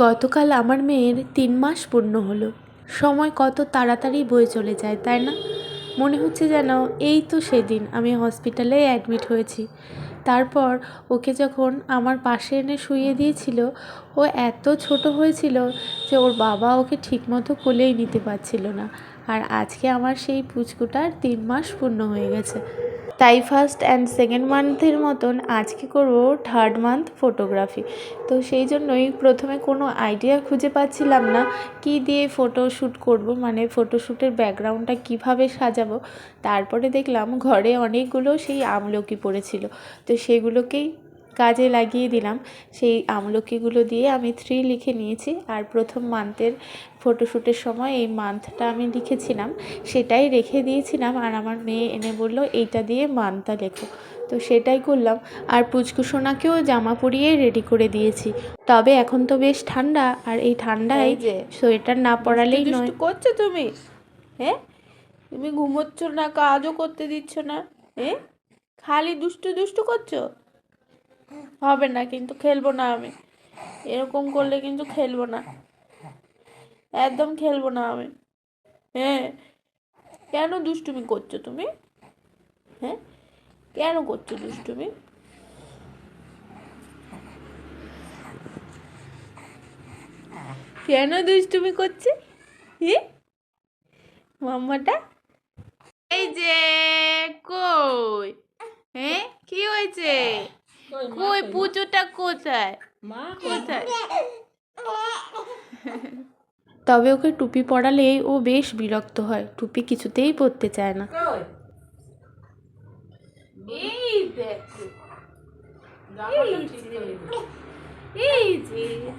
গতকাল আমার মেয়ের তিন মাস পূর্ণ হলো। সময় কত তাড়াতাড়ি বয়ে চলে যায়, তাই না? মনে হচ্ছে যেন এই তো সেদিন আমি হসপিটালে অ্যাডমিট হয়েছি। তারপর ওকে যখন আমার পাশে এনে শুইয়ে দিয়েছিল, ও এত ছোট হয়েছিল যে ওর বাবা ওকে ঠিকমতো কোলেই নিতে পারছিল না। আর আজকে আমার সেই পুচকুটার তিন মাস পূর্ণ হয়ে গেছে। তাই ফার্স্ট অ্যান্ড সেকেন্ড মান্থের মতন আজকে করব থার্ড মান্থ ফটোগ্রাফি তো সেই জন্যই প্রথমে কোনো আইডিয়া খুঁজে পাচ্ছিলাম না, কি দিয়ে ফটো শ্যুট করব মানে ফটোশ্যুটের ব্যাকগ্রাউন্ডটা কীভাবে সাজাবো। তারপরে দেখলাম ঘরে অনেকগুলো সেই আমলকি পড়েছিল, তো সেগুলোকেই কাজে লাগিয়ে দিলাম। সেই আমলকিগুলো দিয়ে আমি থ্রি লিখে নিয়েছি। আর প্রথম মান্থের ফটোশ্যুটের সময় এই মান্থটা আমি লিখেছিলাম। সেটাই রেখে দিয়েছিলাম। আর আমার মেয়ে এনে বলল এইটা দিয়ে মান্থটা লেখো। তো সেটাই করলাম। আর পুচকু সোনাকেও জামা পরিয়ে রেডি করে দিয়েছি। তবে এখন তো বেশ ঠান্ডা। আর এই ঠান্ডায় সোয়েটার না পরালেই নয়। করছ তুমি? হ্যাঁ তুমি ঘুমোচ্ছ না কাজও করতে দিচ্ছ না। হ্যাঁ খালি দুষ্টু দুষ্টু করছ? হবে না, কিন্তু খেলব না আমি। এরকম করলে কিন্তু খেলব না। একদম খেলব না আমি। হ্যাঁ। কেন দুষ্টুমি করছ তুমি? হ্যাঁ? কেন করছ দুষ্টুমি? কেন দুষ্টুমি করছে? হ্যাঁ মাম্মাটা? এই যে, কই? হ্যাঁ? কি হয়েছে? কই পুজোটা কোথায়? মা কোথায়? তবে ওকে টুপি পরালেই ও বেশ বিরক্ত হয়। টুপি কিছুতেই পরতে চায় না। এই যে।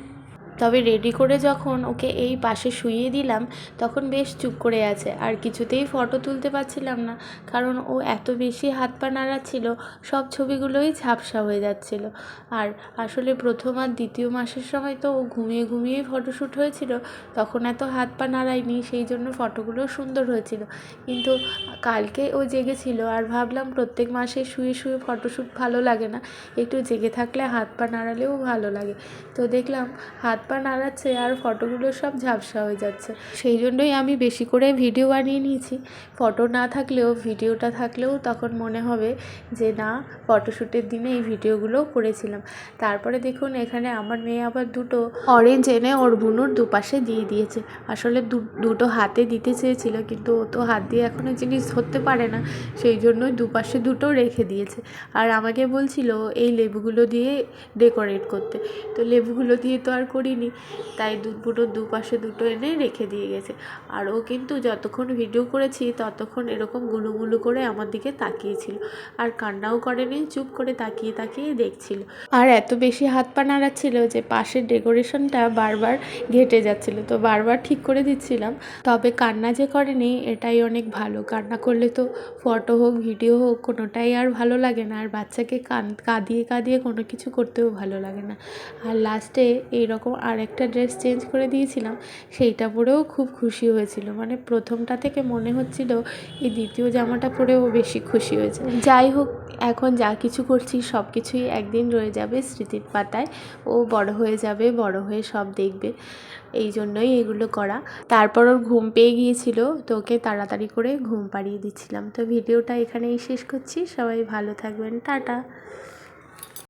তবে রেডি করে যখন ওকে এই পাশে শুইয়ে দিলাম, তখন বেশ চুপ করে আছে। আর কিছুতেই ফটো তুলতে পারছিলাম না, কারণ ও এত বেশি হাত পা নাড়াচ্ছিল সব ছবিগুলোই ঝাপসা হয়ে যাচ্ছিল। আর আসলে প্রথম আর দ্বিতীয় মাসের সময় তো ও ঘুমিয়ে ঘুমিয়েই ফটোশ্যুট হয়েছিল, তখন এত হাত পা নাড়ায়নি, সেই জন্য ফটোগুলো সুন্দর হয়েছিল। কিন্তু কালকে ও জেগেছিল, আর ভাবলাম প্রত্যেক মাসে শুয়ে শুয়ে ফটোশ্যুট ভালো লাগে না, একটু জেগে থাকলে হাত পা নাড়ালেও ভালো লাগে। তো দেখলাম হাত পা নাড়াচ্ছে আর ফটোগুলো সব ঝাপসা হয়ে যাচ্ছে। সেই জন্যই আমি বেশি করে ভিডিও বানিয়ে নিয়েছি। ফটো না থাকলেও, ভিডিওটা থাকলেও তখন মনে হবে যে না ফটোশ্যুটের দিনে এই ভিডিওগুলো করেছিলাম। তারপরে দেখুন, এখানে আমার মেয়ে আবার দুটো অরেঞ্জ এনে ওর বুনুর দুপাশে দিয়ে দিয়েছে। আসলে দুটো হাতে দিতে চেয়েছিল, কিন্তু ও তো হাত দিয়ে এখনও জিনিস ধরতে পারে না। সেই জন্যই দুপাশে দুটো রেখে দিয়েছে। আর আমাকে বলছিল, এই লেবুগুলো দিয়ে ডেকোরেট করতে। তো লেবুগুলো দিয়ে তো আর করিনি তাই দু দুটো দুপাশে দুটো এনে রেখে দিয়ে গেছে। আর ও কিন্তু যতক্ষণ ভিডিও করেছি, ততক্ষণ এরকম গুলুগুলু করে আমার দিকে তাকিয়েছিল। আর কান্নাও করেনি, চুপ করে তাকিয়ে তাকিয়ে দেখছিল। আর এত বেশি হাত পা নাড়াচ্ছিল যে পাশের ডেকোরেশনটা বারবার ঘেটে যাচ্ছিল। তো বারবার ঠিক করে দিচ্ছিলাম। তবে কান্না যে করেনি, এটাই অনেক ভালো। কান্না করলে তো ফটো হোক, ভিডিও হোক, কোনোটাই আর ভালো লাগে না। আর বাচ্চাকে কান কাঁদিয়ে কাঁদিয়ে কোনো কিছু করতেও ভালো লাগে না। আর লাস্টে এইরকম আর একটা ড্রেস চেঞ্জ করে দিয়েছিলাম, সেইটা পরেও খুব খুশি হয়েছিল। মানে প্রথমটা থেকে মনে হচ্ছিল এই দ্বিতীয় জামাটা পরেও বেশি খুশি হয়েছে। যাই হোক, এখন যা কিছু করছি সব কিছুই একদিন রয়ে যাবে স্মৃতির পাতায়। ও বড় হয়ে যাবে, বড় হয়ে সব দেখবে। এই জন্যই এগুলো করা। তারপর ওর ঘুম পেয়ে গিয়েছিল, তো ওকে তাড়াতাড়ি করে ঘুম পাড়িয়ে দিচ্ছিলাম। তো ভিডিওটা এখানেই শেষ করছি। সবাই ভালো থাকবেন। টাটা।